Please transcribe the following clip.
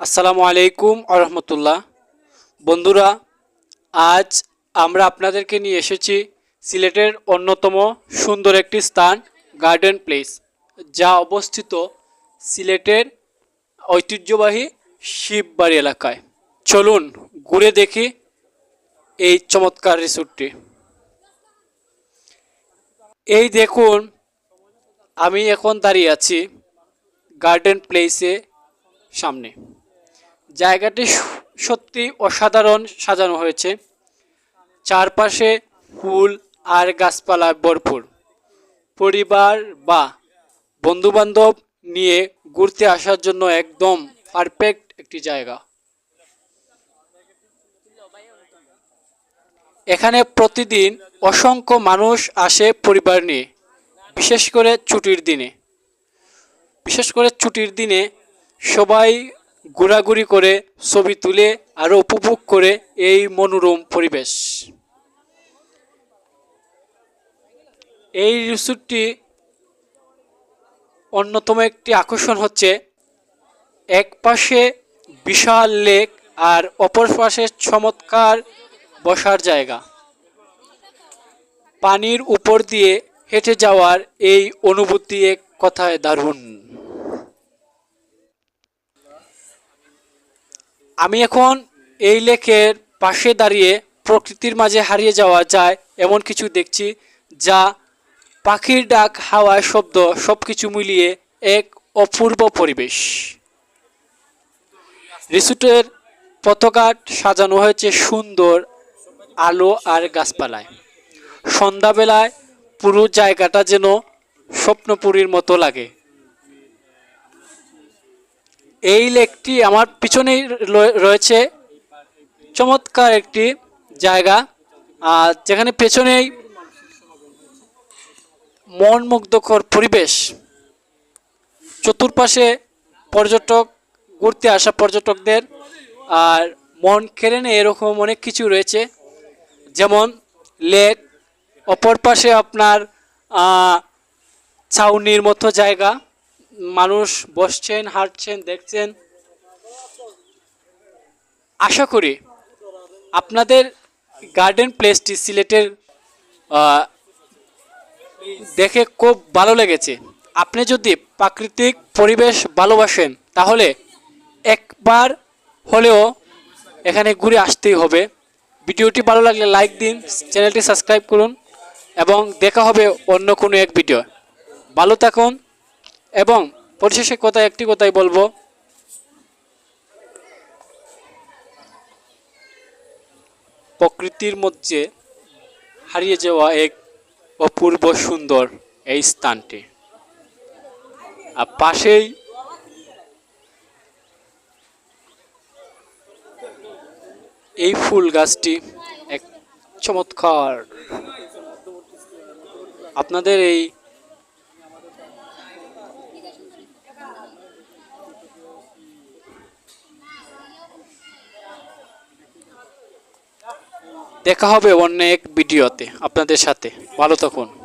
আসসালামু আলাইকুম আরহামতুল্লাহ। বন্ধুরা, আজ আমরা আপনাদেরকে নিয়ে এসেছি সিলেটের অন্যতম সুন্দর একটি স্থান গার্ডেন প্লেস যা অবস্থিত সিলেটের ঐতিহ্যবাহী শিববাড়ি এলাকায়। চলুন ঘুরে দেখি এই চমৎকার রিসোর্টটি। এই দেখুন, আমি এখন দাঁড়িয়ে আছি গার্ডেন প্লেসে সামনে। জায়গাটি সত্যি অসাধারণ সাজানো হয়েছে। চারপাশে ফুল আর গাছপালা ভরপুর। পরিবার বা বন্ধুবান্ধব নিয়ে ঘুরতে আসার জন্য একদম পারফেক্ট একটি জায়গা। এখানে প্রতিদিন অসংখ্য মানুষ আসে পরিবার নিয়ে, বিশেষ করে ছুটির দিনে। বিশেষ করে ছুটির দিনে সবাই ঘোরাঘুরি করে ছবি তুলে আরও উপভোগ করে এই মনোরম পরিবেশ। এই রিসোর্টটি অন্যতম একটি আকর্ষণ হচ্ছে, এক পাশে বিশাল লেক আর অপর পাশে চমৎকার বসার জায়গা। পানির উপর দিয়ে হেঁটে যাওয়ার এই অনুভূতি এক কথায় দারুণ। আমি এখন এই লেকের পাশে দাঁড়িয়ে প্রকৃতির মাঝে হারিয়ে যাওয়া যায় এমন কিছু দেখছি যা পাখির ডাক, হাওয়ার শব্দ সব কিছু মিলিয়ে এক অপূর্ব পরিবেশ। রিসুটের পতাকাট সাজানো হয়েছে সুন্দর আলো আর গাছপালায়। সন্ধ্যাবেলায় পুরো জায়গাটা যেন স্বপ্নপুরীর মতো লাগে। এই লেকটি আমার পিছনেই রয়েছে। চমৎকার একটি জায়গা। আর যেখানে পেছনেই মন মুগ্ধকর পরিবেশ। চতুর্পাশে পর্যটক, ঘুরতে আসা পর্যটকদের। আর মন কেড়ে নেয় এরকম অনেক কিছু রয়েছে। যেমন লেক, অপর পাশে আপনার ছাউনির মতো জায়গা। মানুষ বসছেন, হাঁটছেন, দেখছেন। আশা করি আপনাদের গার্ডেন প্লেসটি সিলেটের দেখে খুব ভালো লেগেছে। আপনি যদি প্রাকৃতিক পরিবেশ ভালোবাসেন, তাহলে একবার হলেও এখানে ঘুরে আসতেই হবে। ভিডিওটি ভালো লাগলে লাইক দিন, চ্যানেলটি সাবস্ক্রাইব করুন, এবং দেখা হবে অন্য কোনো এক ভিডিও। ভালো থাকুন। এবং পরিশেষে কথা একটি কথাই বলব? প্রকৃতির মধ্যে হারিয়ে যাওয়া এক অপূর্ব সুন্দর এই স্থানটি। আর পাশেই এই ফুল গাছটি এক চমৎকার। আপনাদের এই দেখা হবে অন্য এক ভিডিওতে। আপনাদের সাথে। ভালো থাকুন।